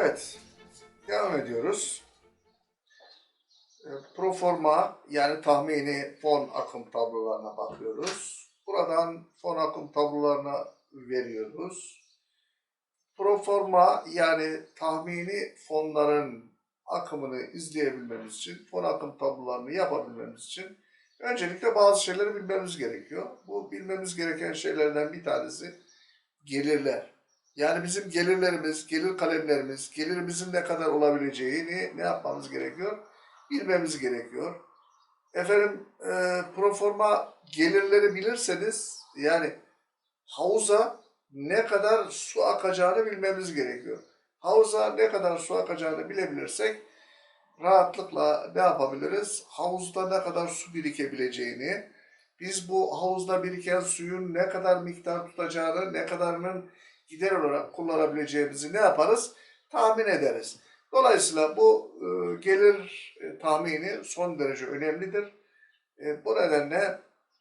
Evet, devam ediyoruz. E, Proforma yani tahmini fon akım tablolarına bakıyoruz. Buradan fon akım tablolarına veriyoruz. Proforma yani tahmini fonların akımını izleyebilmemiz için, fon akım tablolarını yapabilmemiz için öncelikle bazı şeyleri bilmemiz gerekiyor. Bu bilmemiz gereken şeylerden bir tanesi gelirler. Yani bizim gelirlerimiz, gelir kalemlerimiz, gelirimizin ne kadar olabileceğini ne yapmamız gerekiyor? Bilmemiz gerekiyor. Efendim e, proforma gelirleri bilirseniz yani havuza ne kadar su akacağını bilmemiz gerekiyor. Havuza ne kadar su akacağını bilebilirsek rahatlıkla ne yapabiliriz? Havuzda ne kadar su birikebileceğini, biz bu havuzda biriken suyun ne kadar miktar tutacağını, ne kadarının gider olarak kullanabileceğimizi ne yaparız? Tahmin ederiz. Dolayısıyla bu e, gelir e, tahmini son derece önemlidir. E, bu nedenle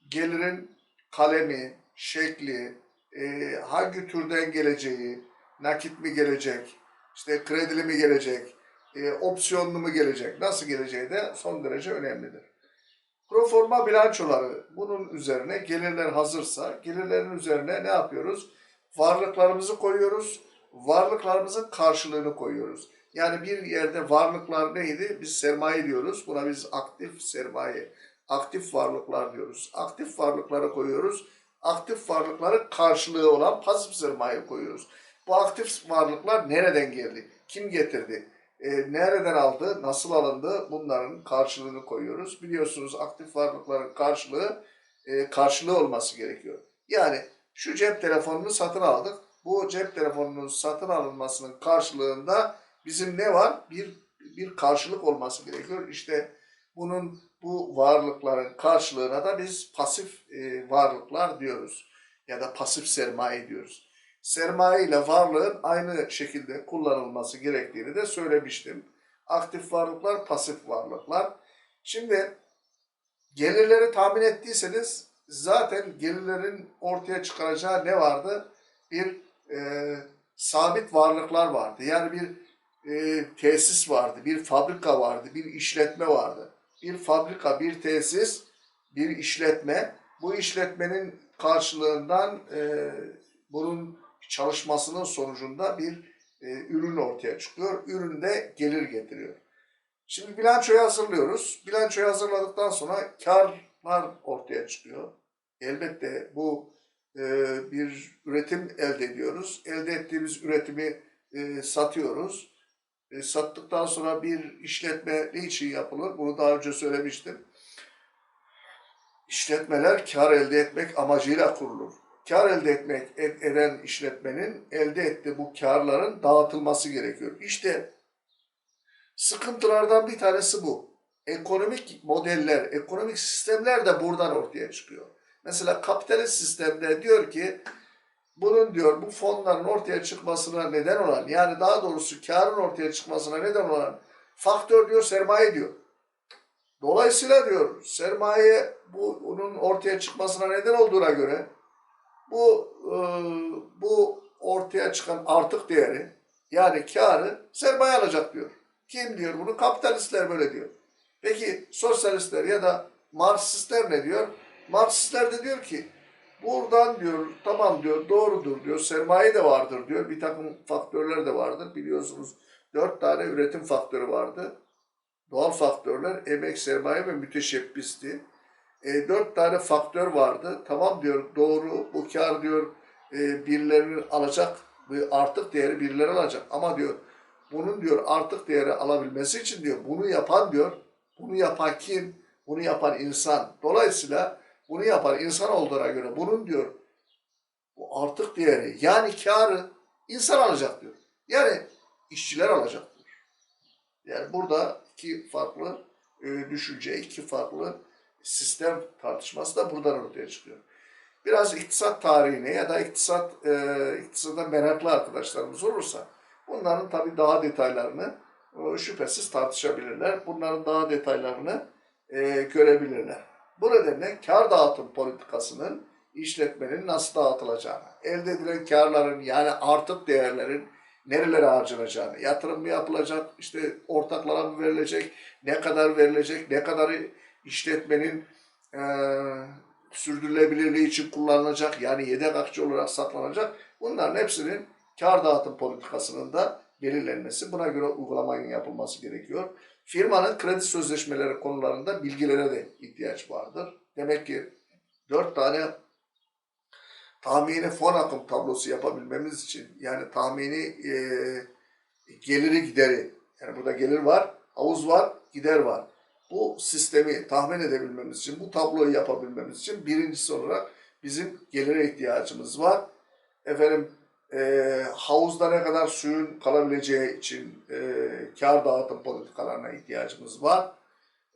gelirin kalemi, şekli, e, hangi türden geleceği, nakit mi gelecek, işte kredili mi gelecek, e, opsiyonlu mu gelecek, nasıl geleceği de son derece önemlidir. Proforma bilançoları bunun üzerine gelirler hazırsa gelirlerin üzerine ne yapıyoruz? Varlıklarımızı koyuyoruz. Varlıklarımızın karşılığını koyuyoruz. Yani bir yerde varlıklar neydi? Biz sermaye diyoruz. Buna biz aktif sermaye, aktif varlıklar diyoruz. Aktif varlıkları koyuyoruz. Aktif varlıkların karşılığı olan pasif sermaye koyuyoruz. Bu aktif varlıklar nereden geldi? Kim getirdi? E, nereden aldı, nasıl alındı bunların karşılığını koyuyoruz. Biliyorsunuz aktif varlıkların karşılığı e, karşılığı olması gerekiyor. Yani şu cep telefonunu satın aldık. Bu cep telefonunun satın alınmasının karşılığında bizim ne var? Bir bir karşılık olması gerekiyor. İşte bunun bu varlıkların karşılığına da biz pasif e, varlıklar diyoruz ya da pasif sermaye diyoruz sermaye ile varlığın aynı şekilde kullanılması gerektiğini de söylemiştim. Aktif varlıklar, pasif varlıklar. Şimdi gelirleri tahmin ettiyseniz zaten gelirlerin ortaya çıkaracağı ne vardı? Bir e, sabit varlıklar vardı. Yani bir e, tesis vardı, bir fabrika vardı, bir işletme vardı. Bir fabrika, bir tesis, bir işletme. Bu işletmenin karşılığından e, bunun çalışmasının sonucunda bir e, ürün ortaya çıkıyor. Ürün de gelir getiriyor. Şimdi bilançoyu hazırlıyoruz. Bilançoyu hazırladıktan sonra karlar ortaya çıkıyor. Elbette bu e, bir üretim elde ediyoruz. Elde ettiğimiz üretimi e, satıyoruz. E, sattıktan sonra bir işletme ne için yapılır? Bunu daha önce söylemiştim. İşletmeler kar elde etmek amacıyla kurulur kar elde etmek ed- eden işletmenin elde ettiği bu karların dağıtılması gerekiyor. İşte sıkıntılardan bir tanesi bu. Ekonomik modeller, ekonomik sistemler de buradan ortaya çıkıyor. Mesela kapitalist sistemde diyor ki bunun diyor bu fonların ortaya çıkmasına neden olan yani daha doğrusu karın ortaya çıkmasına neden olan faktör diyor sermaye diyor. Dolayısıyla diyor sermaye bu bunun ortaya çıkmasına neden olduğuna göre bu e, bu ortaya çıkan artık değeri yani karı sermaye alacak diyor. Kim diyor bunu? Kapitalistler böyle diyor. Peki sosyalistler ya da Marksistler ne diyor? Marksistler de diyor ki buradan diyor tamam diyor doğrudur diyor sermaye de vardır diyor bir takım faktörler de vardır biliyorsunuz dört tane üretim faktörü vardı. Doğal faktörler emek, sermaye ve müteşebbisti e, dört tane faktör vardı. Tamam diyor doğru bu kar diyor e, birileri alacak artık değeri birileri alacak. Ama diyor bunun diyor artık değeri alabilmesi için diyor bunu yapan diyor bunu yapan kim? Bunu yapan insan. Dolayısıyla bunu yapan insan olduğuna göre bunun diyor bu artık değeri yani karı insan alacak diyor. Yani işçiler alacak diyor. Yani burada iki farklı e, düşünce, iki farklı sistem tartışması da buradan ortaya çıkıyor. Biraz iktisat tarihine ya da iktisat e, iktisada meraklı arkadaşlarımız olursa bunların tabii daha detaylarını e, şüphesiz tartışabilirler. Bunların daha detaylarını e, görebilirler. Bu nedenle kar dağıtım politikasının işletmenin nasıl dağıtılacağını, elde edilen karların yani artık değerlerin nerelere harcanacağını, yatırım mı yapılacak, işte ortaklara mı verilecek, ne kadar verilecek, ne kadarı işletmenin e, sürdürülebilirliği için kullanılacak, yani yedek akçe olarak saklanacak. Bunların hepsinin kar dağıtım politikasının da belirlenmesi, buna göre uygulamanın yapılması gerekiyor. Firmanın kredi sözleşmeleri konularında bilgilere de ihtiyaç vardır. Demek ki dört tane tahmini fon akım tablosu yapabilmemiz için yani tahmini e, geliri gideri yani burada gelir var, havuz var, gider var. Bu sistemi tahmin edebilmemiz için, bu tabloyu yapabilmemiz için birincisi olarak bizim gelire ihtiyacımız var. Efendim e, havuzda ne kadar suyun kalabileceği için e, kar dağıtım politikalarına ihtiyacımız var.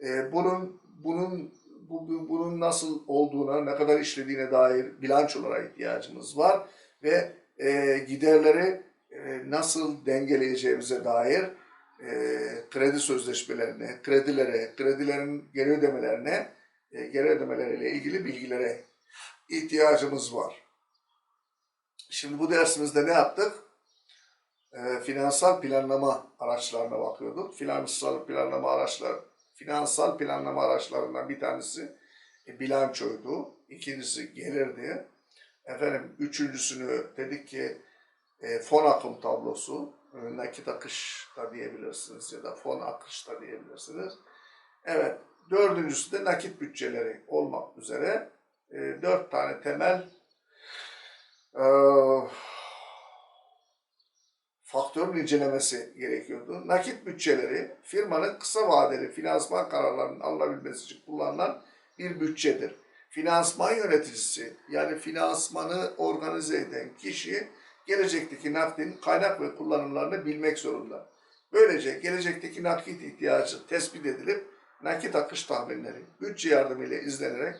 E, bunun bunun bu, bu- bunun nasıl olduğuna, ne kadar işlediğine dair bilançolara ihtiyacımız var ve e, giderleri e, nasıl dengeleyeceğimize dair e, kredi sözleşmelerine, kredilere, kredilerin geri ödemelerine, e, geri ödemeleriyle ilgili bilgilere ihtiyacımız var. Şimdi bu dersimizde ne yaptık? E, finansal planlama araçlarına bakıyorduk. Finansal planlama araçlar, finansal planlama araçlarından bir tanesi e, bilançoydu. İkincisi gelirdi. Efendim üçüncüsünü dedik ki e, fon akım tablosu, nakit akış da diyebilirsiniz ya da fon akış da diyebilirsiniz. Evet, dördüncüsü de nakit bütçeleri olmak üzere e, dört tane temel e, faktörün incelemesi gerekiyordu. Nakit bütçeleri firmanın kısa vadeli finansman kararlarının alınabilmesi için kullanılan bir bütçedir. Finansman yöneticisi yani finansmanı organize eden kişi gelecekteki nakdin kaynak ve kullanımlarını bilmek zorunda. Böylece gelecekteki nakit ihtiyacı tespit edilip nakit akış tahminleri bütçe yardımıyla izlenerek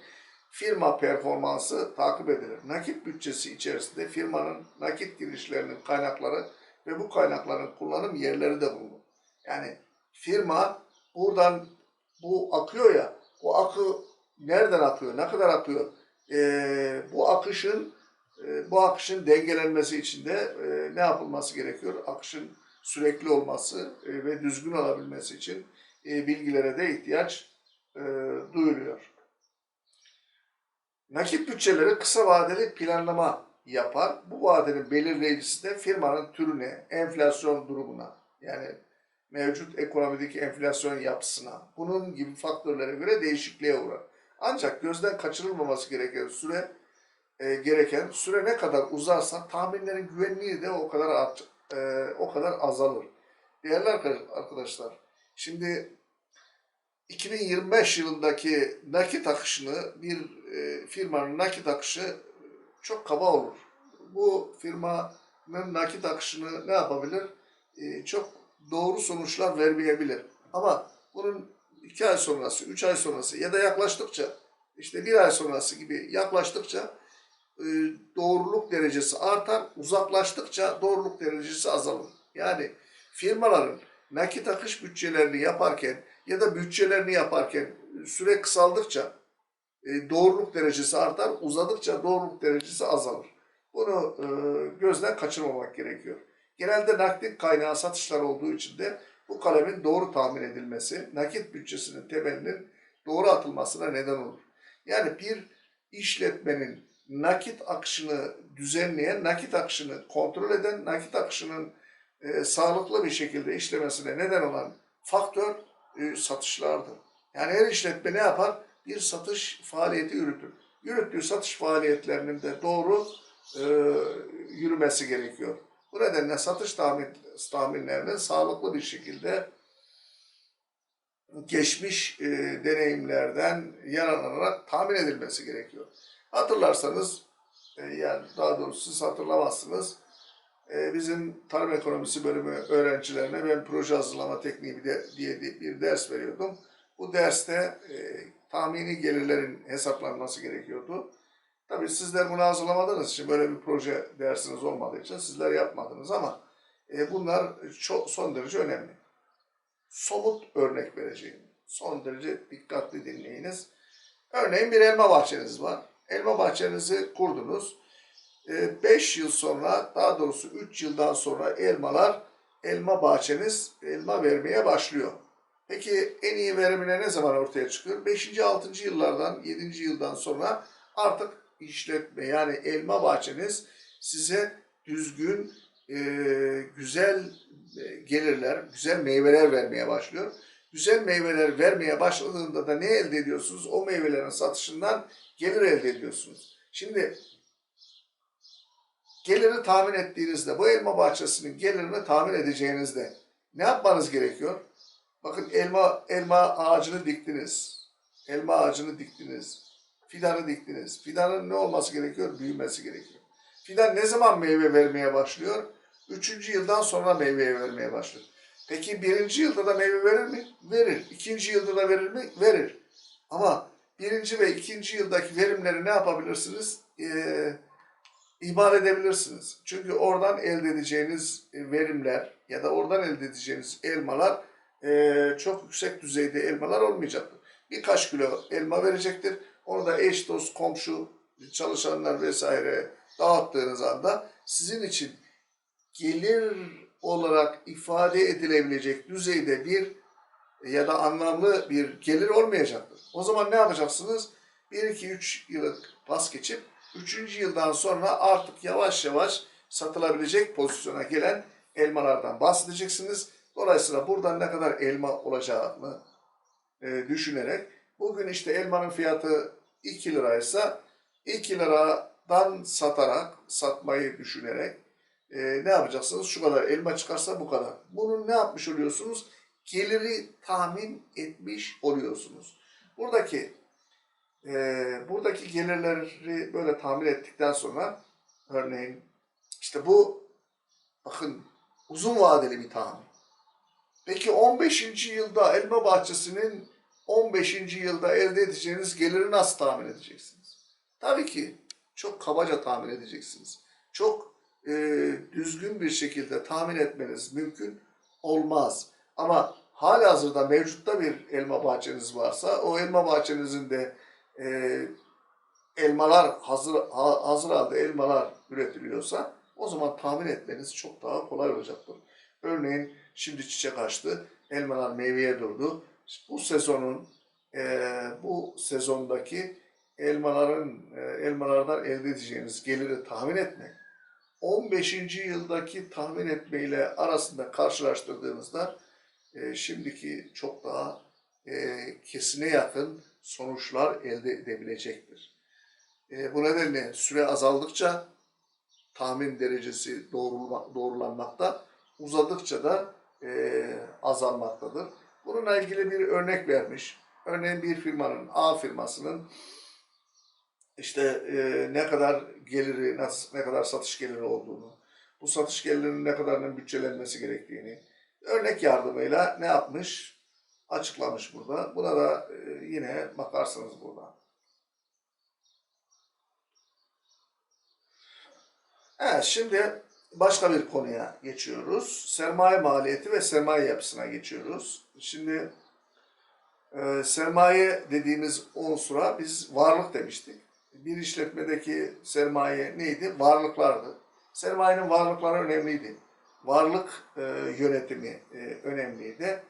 firma performansı takip edilir. Nakit bütçesi içerisinde firmanın nakit girişlerinin kaynakları ve bu kaynakların kullanım yerleri de bulunur. Yani firma buradan bu akıyor ya, bu akı nereden akıyor, ne kadar akıyor? Ee, bu akışın e, bu akışın dengelenmesi için de e, ne yapılması gerekiyor? Akışın sürekli olması e, ve düzgün olabilmesi için bilgilere de ihtiyaç duyuluyor. Nakit bütçeleri kısa vadeli planlama yapar. Bu vadenin belirleyicisi de firmanın türüne, enflasyon durumuna yani mevcut ekonomideki enflasyon yapısına, bunun gibi faktörlere göre değişikliğe uğrar. Ancak gözden kaçırılmaması gereken süre e, gereken süre ne kadar uzarsa tahminlerin güvenliği de o kadar art, e, o kadar azalır. Değerli arka- arkadaşlar, şimdi 2025 yılındaki nakit akışını bir e, firmanın nakit akışı çok kaba olur. Bu firmanın nakit akışını ne yapabilir? E, çok doğru sonuçlar vermeyebilir. Ama bunun iki ay sonrası, üç ay sonrası ya da yaklaştıkça, işte bir ay sonrası gibi yaklaştıkça e, doğruluk derecesi artar, uzaklaştıkça doğruluk derecesi azalır. Yani firmaların nakit akış bütçelerini yaparken ya da bütçelerini yaparken süre kısaldıkça e, doğruluk derecesi artar, uzadıkça doğruluk derecesi azalır. Bunu e, gözden kaçırmamak gerekiyor. Genelde nakit kaynağı satışlar olduğu için de bu kalemin doğru tahmin edilmesi, nakit bütçesinin temelinin doğru atılmasına neden olur. Yani bir işletmenin nakit akışını düzenleyen, nakit akışını kontrol eden, nakit akışının e, sağlıklı bir şekilde işlemesine neden olan faktör e, satışlardır. Yani her işletme ne yapar? Bir satış faaliyeti yürütür. Yürüttüğü satış faaliyetlerinin de doğru e, yürümesi gerekiyor. Bu nedenle satış tahmin, tahminlerinin sağlıklı bir şekilde geçmiş e, deneyimlerden yararlanarak tahmin edilmesi gerekiyor. Hatırlarsanız, e, yani daha doğrusu siz hatırlamazsınız, e, bizim tarım ekonomisi bölümü öğrencilerine ben proje hazırlama tekniği diye bir ders veriyordum. Bu derste e, tahmini gelirlerin hesaplanması gerekiyordu. Tabii sizler bunu hazırlamadığınız için böyle bir proje dersiniz olmadığı için sizler yapmadınız ama e, bunlar çok, son derece önemli. Somut örnek vereceğim. Son derece dikkatli dinleyiniz. Örneğin bir elma bahçeniz var. Elma bahçenizi kurdunuz. 5 yıl sonra daha doğrusu 3 yıldan sonra elmalar elma bahçeniz elma vermeye başlıyor. Peki en iyi verimine ne zaman ortaya çıkıyor? 5. 6. yıllardan 7. yıldan sonra artık işletme yani elma bahçeniz size düzgün e, güzel e, gelirler, güzel meyveler vermeye başlıyor. Güzel meyveler vermeye başladığında da ne elde ediyorsunuz? O meyvelerin satışından gelir elde ediyorsunuz. Şimdi geliri tahmin ettiğinizde, bu elma bahçesinin gelirini tahmin edeceğinizde ne yapmanız gerekiyor? Bakın elma elma ağacını diktiniz. Elma ağacını diktiniz. Fidanı diktiniz. Fidanın ne olması gerekiyor? Büyümesi gerekiyor. Fidan ne zaman meyve vermeye başlıyor? Üçüncü yıldan sonra meyve vermeye başlıyor. Peki birinci yılda da meyve verir mi? Verir. İkinci yılda da verir mi? Verir. Ama birinci ve ikinci yıldaki verimleri ne yapabilirsiniz? Ee, ihmal edebilirsiniz. Çünkü oradan elde edeceğiniz verimler ya da oradan elde edeceğiniz elmalar e, çok yüksek düzeyde elmalar olmayacaktır. Birkaç kilo elma verecektir. Onu da eş, dost, komşu, çalışanlar vesaire dağıttığınız anda sizin için gelir olarak ifade edilebilecek düzeyde bir ya da anlamlı bir gelir olmayacaktır. O zaman ne yapacaksınız? 1, 2, 3 yıllık pas geçip 3. yıldan sonra artık yavaş yavaş satılabilecek pozisyona gelen elmalardan bahsedeceksiniz. Dolayısıyla buradan ne kadar elma olacağını e, düşünerek bugün işte elmanın fiyatı 2 liraysa 2 liradan satarak, satmayı düşünerek e, ne yapacaksınız? Şu kadar elma çıkarsa bu kadar. Bunun ne yapmış oluyorsunuz? Geliri tahmin etmiş oluyorsunuz. Buradaki e, buradaki gelirleri böyle tahmin ettikten sonra örneğin işte bu bakın uzun vadeli bir tahmin. Peki 15. yılda elma bahçesinin 15. yılda elde edeceğiniz geliri nasıl tahmin edeceksiniz? Tabii ki çok kabaca tahmin edeceksiniz. Çok e, düzgün bir şekilde tahmin etmeniz mümkün olmaz. Ama hali hazırda mevcutta bir elma bahçeniz varsa o elma bahçenizin de e, elmalar hazır ha- hazır halde elmalar üretiliyorsa o zaman tahmin etmeniz çok daha kolay olacaktır. Örneğin şimdi çiçek açtı, elmalar meyveye durdu. Bu sezonun e, bu sezondaki elmaların e, elmalardan elde edeceğiniz geliri tahmin etmek 15. yıldaki tahmin etmeyle arasında karşılaştırdığınızda e, şimdiki çok daha e, kesine yakın sonuçlar elde edebilecektir. E, bu nedenle süre azaldıkça tahmin derecesi doğrulma, doğrulanmakta, uzadıkça da e, azalmaktadır. Bununla ilgili bir örnek vermiş. Örneğin bir firmanın, A firmasının işte e, ne kadar geliri, nasıl, ne kadar satış geliri olduğunu, bu satış gelirinin ne kadarının bütçelenmesi gerektiğini örnek yardımıyla ne yapmış? Açıklamış burada. Buna da e, yine bakarsınız burada. Evet, şimdi başka bir konuya geçiyoruz. Sermaye maliyeti ve sermaye yapısına geçiyoruz. Şimdi e, sermaye dediğimiz unsura biz varlık demiştik. Bir işletmedeki sermaye neydi? Varlıklardı. Sermayenin varlıkları önemliydi. Varlık e, yönetimi e, önemliydi.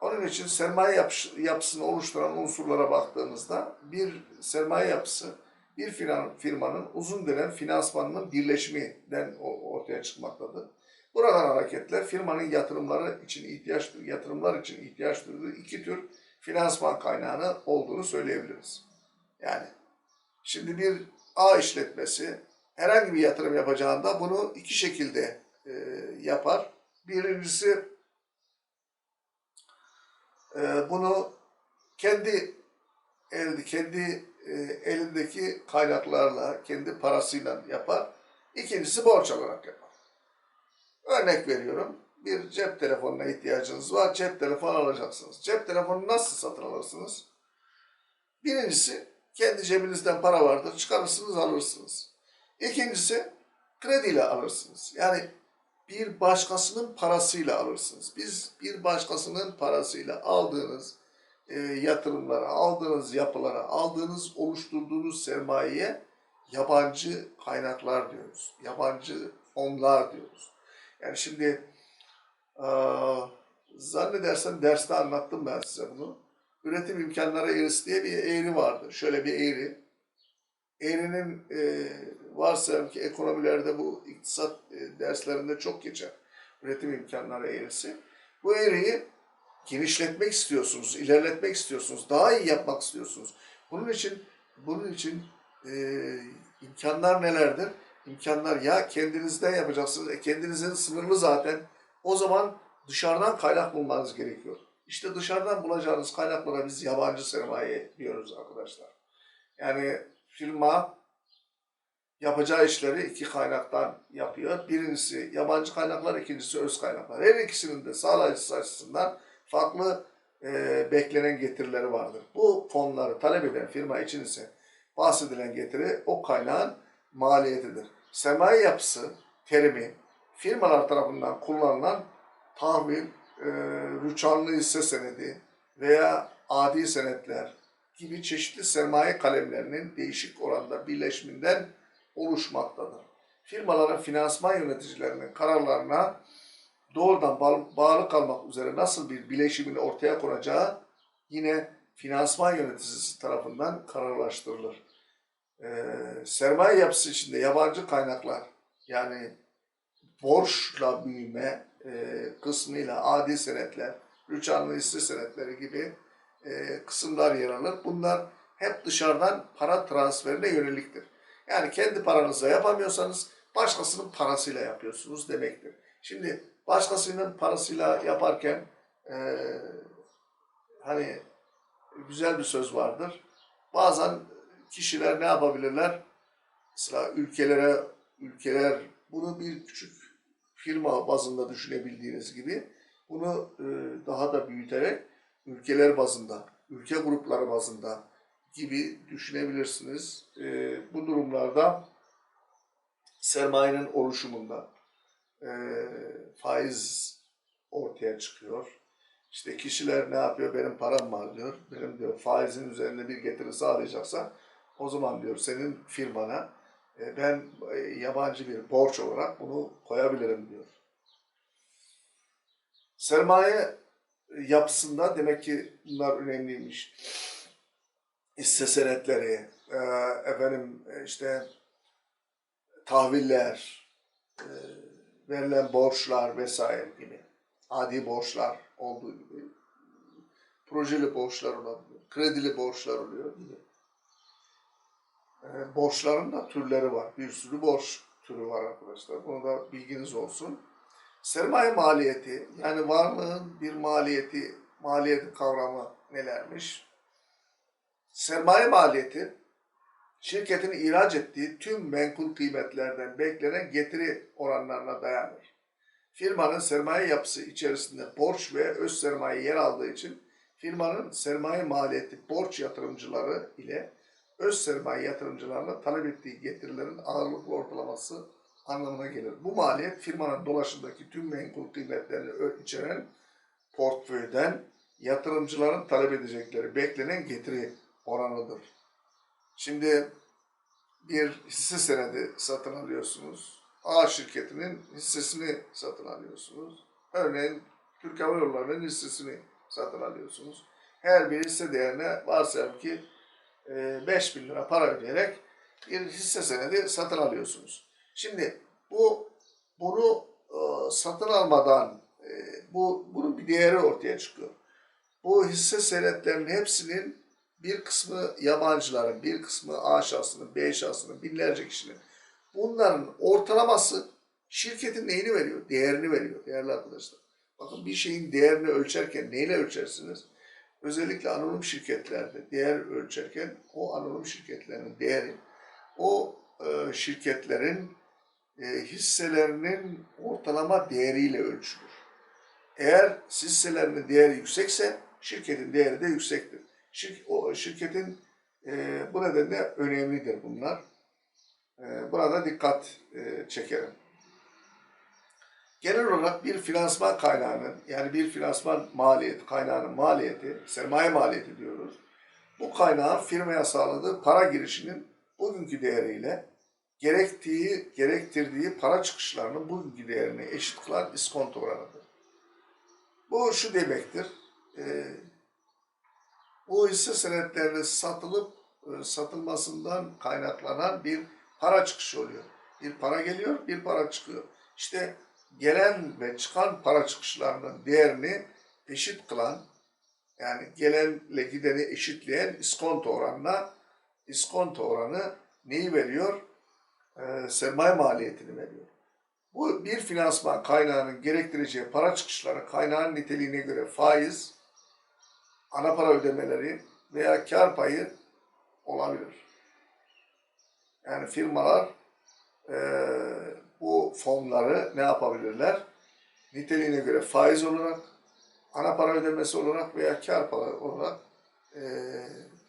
Onun için sermaye yapışı- yapısını oluşturan unsurlara baktığımızda bir sermaye yapısı bir firmanın uzun dönem finansmanının birleşiminden ortaya çıkmaktadır. Buradan hareketle firmanın yatırımları için ihtiyaç yatırımlar için ihtiyaç duyduğu iki tür finansman kaynağını olduğunu söyleyebiliriz. Yani şimdi bir A işletmesi herhangi bir yatırım yapacağında bunu iki şekilde e, yapar. Birincisi e, bunu kendi elde kendi e, elindeki kaynaklarla, kendi parasıyla yapar. İkincisi borç alarak yapar. Örnek veriyorum. Bir cep telefonuna ihtiyacınız var. Cep telefonu alacaksınız. Cep telefonu nasıl satın alırsınız? Birincisi kendi cebinizden para vardır. Çıkarırsınız alırsınız. İkincisi krediyle alırsınız. Yani bir başkasının parasıyla alırsınız. Biz bir başkasının parasıyla aldığınız e, yatırımlara, aldığınız yapılara, aldığınız oluşturduğunuz sermayeye yabancı kaynaklar diyoruz. Yabancı fonlar diyoruz. Yani şimdi eee zannedersem derste anlattım ben size bunu. Üretim imkanları eğrisi diye bir eğri vardır. Şöyle bir eğri. Eğrinin e, varsayalım ki ekonomilerde bu iktisat e, derslerinde çok geçer. Üretim imkanları eğrisi. Bu eğriyi genişletmek istiyorsunuz, ilerletmek istiyorsunuz, daha iyi yapmak istiyorsunuz. Bunun için bunun için e, imkanlar nelerdir? İmkanlar ya kendinizden yapacaksınız. E, kendinizin sınırlı zaten. O zaman dışarıdan kaynak bulmanız gerekiyor. İşte dışarıdan bulacağınız kaynaklara biz yabancı sermaye diyoruz arkadaşlar. Yani firma yapacağı işleri iki kaynaktan yapıyor. Birincisi yabancı kaynaklar, ikincisi öz kaynaklar. Her ikisinin de sağlayıcısı açısından farklı e, beklenen getirileri vardır. Bu fonları talep eden firma için ise bahsedilen getiri o kaynağın maliyetidir. Sermaye yapısı terimi firmalar tarafından kullanılan tahvil, e, rüçhanlı hisse senedi veya adi senetler gibi çeşitli sermaye kalemlerinin değişik oranda birleşiminden oluşmaktadır. Firmaların finansman yöneticilerinin kararlarına doğrudan ba- bağlı kalmak üzere nasıl bir bileşimin ortaya konacağı yine finansman yöneticisi tarafından kararlaştırılır. Ee, sermaye yapısı içinde yabancı kaynaklar yani borçla büyüme e, kısmıyla adi senetler, rüçhanlı hisse senetleri gibi e, kısımlar yer alır. Bunlar hep dışarıdan para transferine yöneliktir. Yani kendi paranızla yapamıyorsanız başkasının parasıyla yapıyorsunuz demektir. Şimdi başkasının parasıyla yaparken e, hani güzel bir söz vardır. Bazen kişiler ne yapabilirler? Mesela ülkelere ülkeler bunu bir küçük firma bazında düşünebildiğiniz gibi bunu e, daha da büyüterek ülkeler bazında, ülke grupları bazında gibi düşünebilirsiniz. E, bu durumlarda sermayenin oluşumunda e, faiz ortaya çıkıyor. İşte kişiler ne yapıyor? Benim param var diyor. Benim diyor faizin üzerinde bir getiri sağlayacaksa o zaman diyor senin firmana e, ben e, yabancı bir borç olarak bunu koyabilirim diyor. Sermaye yapısında demek ki bunlar önemliymiş. Hisse senetleri, e, efendim e, işte tahviller, e, verilen borçlar vesaire gibi. Adi borçlar olduğu gibi. Projeli borçlar olabilir, kredili borçlar oluyor gibi. E, borçların da türleri var. Bir sürü borç türü var arkadaşlar. Bunu da bilginiz olsun. Sermaye maliyeti yani varlığın bir maliyeti, maliyeti kavramı nelermiş? Sermaye maliyeti şirketin ihraç ettiği tüm menkul kıymetlerden beklenen getiri oranlarına dayanır. Firmanın sermaye yapısı içerisinde borç ve öz sermaye yer aldığı için firmanın sermaye maliyeti borç yatırımcıları ile öz sermaye yatırımcılarına talep ettiği getirilerin ağırlıklı ortalaması anlamına gelir. Bu maliyet firmanın dolaşımdaki tüm menkul kıymetlerini içeren portföyden yatırımcıların talep edecekleri beklenen getiri oranıdır. Şimdi bir hisse senedi satın alıyorsunuz. A şirketinin hissesini satın alıyorsunuz. Örneğin Türk Hava Yolları'nın hissesini satın alıyorsunuz. Her bir hisse değerine varsayalım ki e, 5 bin lira para ödeyerek bir hisse senedi satın alıyorsunuz. Şimdi bu bunu e, satın almadan e, bu bunun bir değeri ortaya çıkıyor. Bu hisse senetlerinin hepsinin bir kısmı yabancıların, bir kısmı A şahsının, B şahsının, binlerce kişinin. Bunların ortalaması şirketin neyini veriyor? Değerini veriyor değerli arkadaşlar. Bakın bir şeyin değerini ölçerken neyle ölçersiniz? Özellikle anonim şirketlerde değer ölçerken o anonim şirketlerin değeri o e, şirketlerin e, hisselerinin ortalama değeriyle ölçülür. Eğer hisselerinin değeri yüksekse şirketin değeri de yüksektir. Şir, o şirketin e, bu nedenle önemlidir bunlar. E, burada dikkat e, çekerim. Genel olarak bir finansman kaynağının yani bir finansman maliyeti, kaynağının maliyeti, sermaye maliyeti diyoruz. Bu kaynağın firmaya sağladığı para girişinin bu bugünkü değeriyle gerektiği, gerektirdiği para çıkışlarının bugünkü değerine eşit kılan iskonto oranıdır. Bu şu demektir. e, bu hisse senetlerinin satılıp e, satılmasından kaynaklanan bir para çıkışı oluyor. Bir para geliyor, bir para çıkıyor. İşte gelen ve çıkan para çıkışlarının değerini eşit kılan, yani gelenle gideni eşitleyen iskonto oranına, iskonto oranı neyi veriyor? Ee, sermaye maliyetini veriyor. Bu bir finansman kaynağının gerektireceği para çıkışları kaynağın niteliğine göre faiz, ana para ödemeleri veya kar payı olabilir. Yani firmalar eee, bu fonları ne yapabilirler? Niteliğine göre faiz olarak, ana para ödemesi olarak veya kar para olarak eee,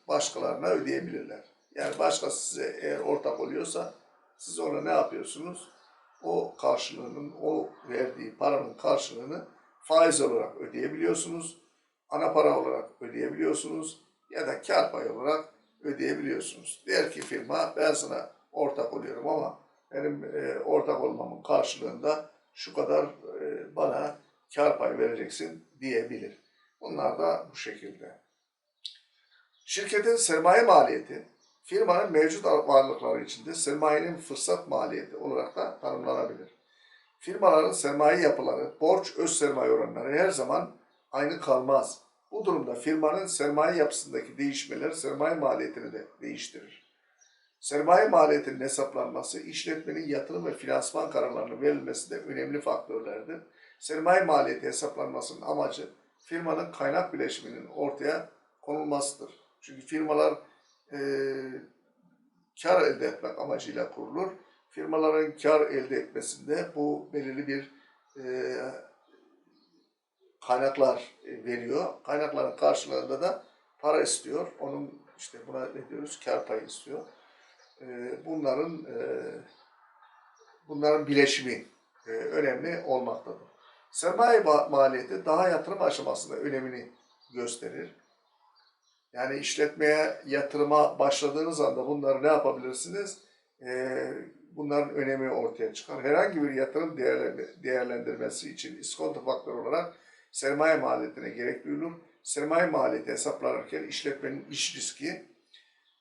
başkalarına ödeyebilirler. Yani başkası size eğer ortak oluyorsa siz ona ne yapıyorsunuz? O karşılığının, o verdiği paranın karşılığını faiz olarak ödeyebiliyorsunuz. Ana para olarak ödeyebiliyorsunuz ya da kar payı olarak ödeyebiliyorsunuz. Der ki firma ben sana ortak oluyorum ama benim e, ortak olmamın karşılığında şu kadar e, bana kar payı vereceksin diyebilir. Bunlar da bu şekilde. Şirketin sermaye maliyeti firmanın mevcut varlıkları içinde sermayenin fırsat maliyeti olarak da tanımlanabilir. Firmaların sermaye yapıları, borç öz sermaye oranları her zaman aynı kalmaz. Bu durumda firmanın sermaye yapısındaki değişmeler sermaye maliyetini de değiştirir. Sermaye maliyetinin hesaplanması, işletmenin yatırım ve finansman kararlarının verilmesinde önemli faktörlerdir. Sermaye maliyeti hesaplanmasının amacı firmanın kaynak bileşiminin ortaya konulmasıdır. Çünkü firmalar e, kar elde etmek amacıyla kurulur. Firmaların kar elde etmesinde bu belirli bir e, kaynaklar veriyor. Kaynakların karşılığında da para istiyor. Onun işte buna ne diyoruz? Kar payı istiyor. E, bunların e, bunların bileşimi e, önemli olmaktadır. Sermaye ma- maliyeti daha yatırım aşamasında önemini gösterir. Yani işletmeye, yatırıma başladığınız anda bunları ne yapabilirsiniz? Ee, bunların önemi ortaya çıkar. Herhangi bir yatırım değerlen- değerlendirmesi için iskonto faktörü olarak sermaye maliyetine gerek duyulur. Sermaye maliyeti hesaplanırken işletmenin iş riski,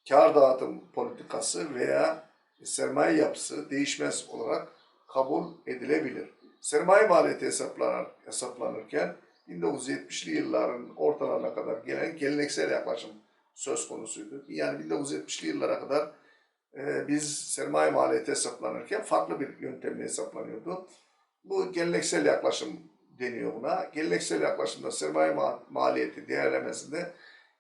kar dağıtım politikası veya sermaye yapısı değişmez olarak kabul edilebilir. Sermaye maliyeti hesaplanır, hesaplanırken 1970'li yılların ortalarına kadar gelen geleneksel yaklaşım söz konusuydu. Yani 1970'li yıllara kadar e, biz sermaye maliyeti hesaplanırken farklı bir yöntemle hesaplanıyordu. Bu geleneksel yaklaşım deniyor buna. Geleneksel yaklaşımda sermaye ma- maliyeti değerlemesinde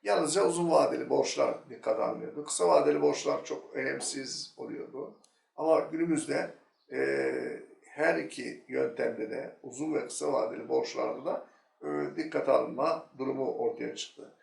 yalnızca uzun vadeli borçlar dikkat alınıyordu. Kısa vadeli borçlar çok önemsiz oluyordu. Ama günümüzde e, her iki yöntemde de uzun ve kısa vadeli borçlarda da e, dikkate alınma durumu ortaya çıktı.